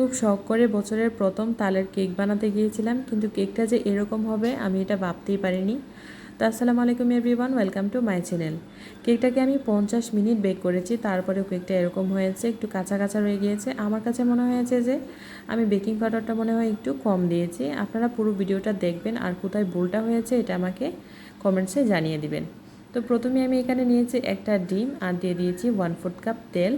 খুব শখ করে বছরের প্রথম তালের কেক বানাতে গিয়েছিলাম, কিন্তু কেকটা যে এরকম হবে আমি এটা ভাবতেই পারিনি। তো আসসালামু আলাইকুম everyone, welcome to my channel. কেকটাকে আমি পঞ্চাশ মিনিট বেক করেছি, তারপরেও কেকটা এরকম হয়েছে, একটু কাঁচা কাঁচা রয়ে গিয়েছে। আমার কাছে মনে হয়েছে যে আমি বেকিং পাউডারটা মনে হয় একটু কম দিয়েছি। আপনারা পুরো ভিডিওটা দেখবেন আর কোথায় ভুলটা হয়েছে এটা আমাকে কমেন্টসে জানিয়ে দিবেন। তো প্রথমে আমি এখানে নিয়েছি একটা ডিম আর দিয়ে দিয়েছি ওয়ান ফোর্থ কাপ তেল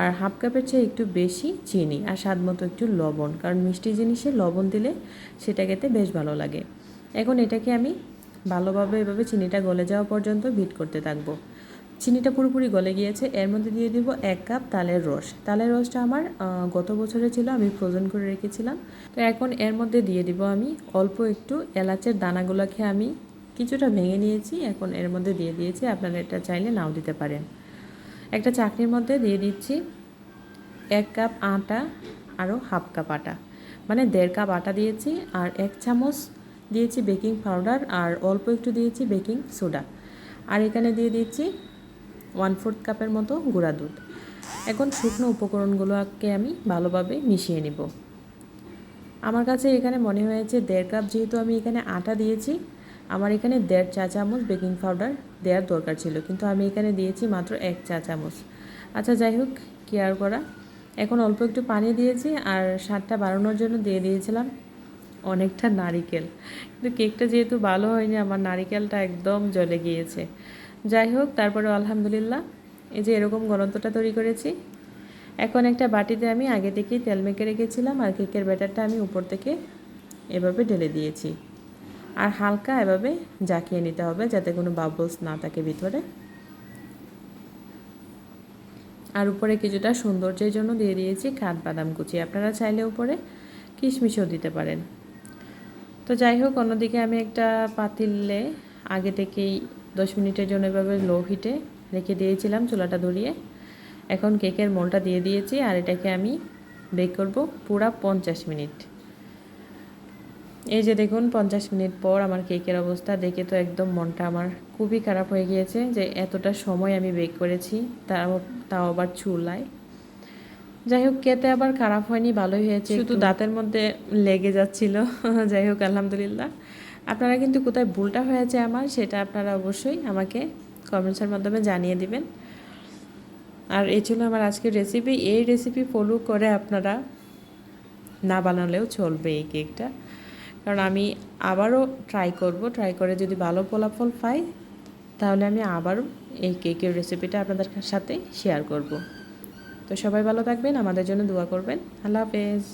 আর হাফ কাপের চেয়ে একটু বেশি চিনি আর স্বাদ মতো একটু লবণ। কারণ মিষ্টি জিনিসে লবণ দিলে সেটা খেতে বেশ ভালো লাগে। এখন এটাকে আমি ভালোভাবে এভাবে চিনিটা গলে যাওয়া পর্যন্ত ভিট করতে থাকব। চিনিটা পুরোপুরি গলে গিয়েছে। এর মধ্যে দিয়ে দিব এক কাপ তালের রস। তালের রসটা আমার গত বছরে ছিল, আমি ফ্রোজেন করে রেখেছিলাম। তো এখন এর মধ্যে দিয়ে দিব আমি অল্প একটু এলাচের দানাগুলোকে আমি কিছুটা ভেঙে নিয়েছি, এখন এর মধ্যে দিয়ে দিয়েছি, আপনারা এটা চাইলে নাও দিতে পারেন। একটা চাকনির মধ্যে দিয়ে দিচ্ছি এক কাপ আটা আরও হাফ কাপ আটা। মানে দেড় কাপ আটা দিয়েছি আর এক চামচ দিয়েছি বেকিং পাউডার আর অল্প একটু দিয়েছি বেকিং সোডা। আর এখানে দিয়ে দিচ্ছি ওয়ান ফোর্থ কাপের মতো গুঁড়া দুধ। এখন শুকনো উপকরণগুলোকে আমি ভালোভাবে মিশিয়ে নিব। আমার কাছে এখানে মনে হয়েছে দেড় কাপ যেহেতু আমি এখানে আটা দিয়েছি আমার এখানে দেড় চা চামচ বেকিং পাউডার দেওয়ার দরকার ছিল, কিন্তু আমি এখানে দিয়েছি মাত্র এক চা চামচ। আচ্ছা যাই হোক কেয়ার করা? এখন অল্প একটু পানি দিয়েছি আর স্বাদটা বাড়ানোর জন্য দিয়ে দিয়েছিলাম অনেকটা নারিকেল। কিন্তু কেকটা যেহেতু ভালো হয়নি, আমার নারিকেলটা একদম জ্বলে গিয়েছে। যাই হোক, তারপরে আলহামদুলিল্লাহ, এই যে এরকম গরন্তটা তৈরি করেছি। এখন একটা বাটিতে আমি আগে থেকেই তেল মেখে রেখেছিলাম আর কেকের ব্যাটারটা আমি উপর থেকে এভাবে ঢেলে দিয়েছি। আর হালকা এভাবে জাকিয়ে নিতে হবে যাতে কোনো বাবলস না থাকে ভিতরে। আর উপরে কিছুটা সৌন্দর্যের জন্য দিয়ে দিয়েছি কাঠবাদাম কুচি। আপনারা চাইলে উপরে কিশমিশও দিতে পারেন। তো যাই হোক, অন্যদিকে আমি একটা পাতিলে আগে থেকেই দশ মিনিটের জন্য এভাবে লো হিটে রেখে দিয়েছিলাম চুলাটা ধরিয়ে। এখন কেকের মোলটা দিয়ে দিয়েছি আর এটাকে আমি বেক করব পুরা পঞ্চাশ মিনিট। এই যে দেখুন পঞ্চাশ মিনিট পর আমার কেকের অবস্থা দেখে তো একদম মনটা আমার খুবই খারাপ হয়ে গিয়েছে যে এতটা সময় আমি বেক করেছি তাও তাও আবার চুলায়। যাই হোক কেতে আবার খারাপ হয়নি ভালোই হয়েছে শুধু দাঁতের মধ্যে লেগে যাচ্ছিল। যাই হোক আলহামদুলিল্লাহ। আপনারা কিন্তু কোথায় ভুলটা হয়েছে আমার সেটা আপনারা অবশ্যই আমাকে কমেন্টসের মাধ্যমে জানিয়ে দিবেন। আর এই ছিল আমার আজকের রেসিপি এই রেসিপি ফলো করে আপনারা না বানালেও চলবে এই কেকটা কারণ আমি আবারও ট্রাই করব ট্রাই করে যদি ভালো ফলাফল পাই, তাহলে আমি আবারও এই কেকের রেসিপিটা আপনাদের সাথে শেয়ার করব। তো সবাই ভালো থাকবেন, আমাদের জন্য দোয়া করবেন। আল্লাহ হাফেজ।